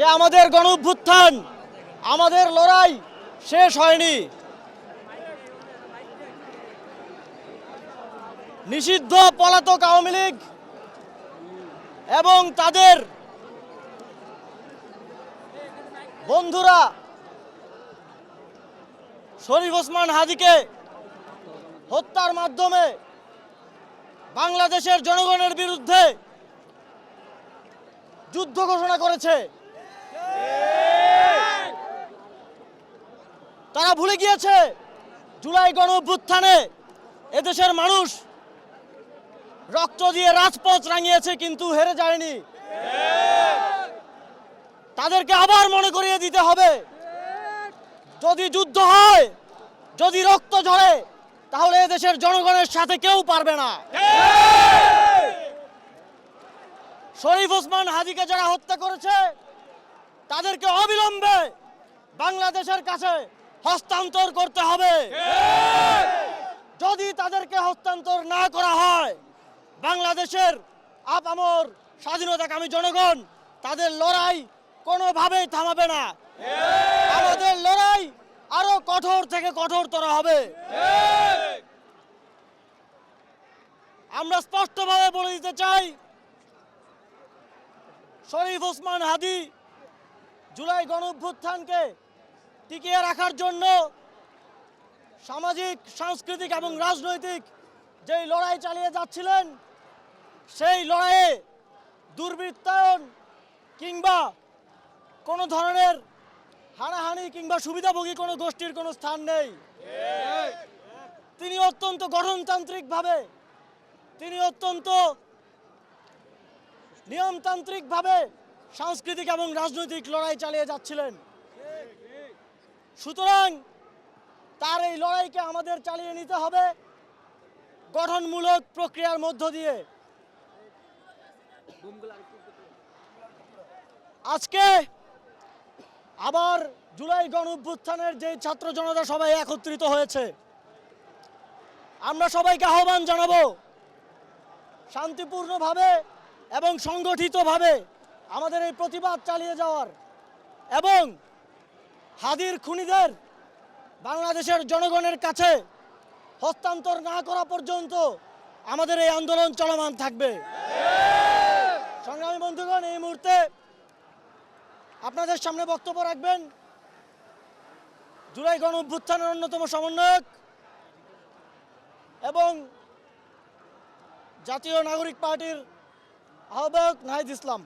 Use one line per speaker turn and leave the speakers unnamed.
যে আমাদের গণ অভ্যুত্থান আমাদের লড়াই শেষ হয়নি। নিষিদ্ধ পলাতক আওয়ামী লীগ এবং তাদের বন্ধুরা শরীফ ওসমান হাদিকে হত্যার মাধ্যমে বাংলাদেশের জনগণের বিরুদ্ধে যুদ্ধ ঘোষণা করেছে। তারা ভুলে গিয়েছে। জুলাই গণ এদেশের মানুষ রক্ত দিয়ে রাজপথ রাঙিয়েছে, কিন্তু হেরে যায়নি। তাদেরকে আবার মনে করিয়ে দিতে হবে। যদি যুদ্ধ হয়, যদি রক্ত ঝরে, তাহলে এদেশের জনগণের সাথে কেউ পারবে না। শরীফ ওসমান হাদিকে যারা হত্যা করেছে তাদেরকে অবিলম্বে বাংলাদেশের কাছে হস্তান্তর করতে হবে। যদি তাদেরকে হস্তান্তর না করা হয়, বাংলাদেশের আপ আপামর স্বাধীনতাকামী জনগণ তাদের লড়াই কোনোভাবেই থামাবে না। আমাদের লড়াই আরও কঠোর থেকে কঠোরতর হবে। আমরা স্পষ্টভাবে বলে দিতে চাই, শরীফ ওসমান হাদি জুলাই গণ অভ্যুত্থানকে টিকিয়ে রাখার জন্য সামাজিক, সাংস্কৃতিক এবং রাজনৈতিক যেই লড়াই চালিয়ে যাচ্ছিলেন, সেই লড়াইয়ে দুর্বৃত্তায়ন কিংবা কোনো ধরনের হানাহানি কিংবা সুবিধাভোগী কোনো গোষ্ঠীর কোনো স্থান নেই। তিনি অত্যন্ত গঠনতান্ত্রিকভাবে, তিনি অত্যন্ত নিয়মতান্ত্রিকভাবে সাংস্কৃতিক এবং রাজনৈতিক লড়াই চালিয়ে যাচ্ছিলেন। সুতরাং তার এই লড়াইকে আমাদের চালিয়ে নিতে হবে গঠনমূলক প্রক্রিয়ার মধ্য দিয়ে। আজকে আবার জুলাই গণ অভ্যুত্থানের যে ছাত্র জনতা সবাই একত্রিত হয়েছে, আমরা সবাইকে আহ্বান জানাব, শান্তিপূর্ণভাবে এবং সংগঠিতভাবে আমাদের এই প্রতিবাদ চালিয়ে যাওয়ার এবং হাদির খুনিদের বাংলাদেশের জনগণের কাছে হস্তান্তর না করা পর্যন্ত আমাদের এই আন্দোলন চলমান থাকবে। সংগ্রামী বন্ধুগণ, এই মুহূর্তে আপনাদের সামনে বক্তব্য রাখবেন জুলাই গণ অভ্যুত্থানের অন্যতম সমন্বয়ক এবং জাতীয় নাগরিক পার্টির আহ্বায়ক নাহিদ ইসলাম।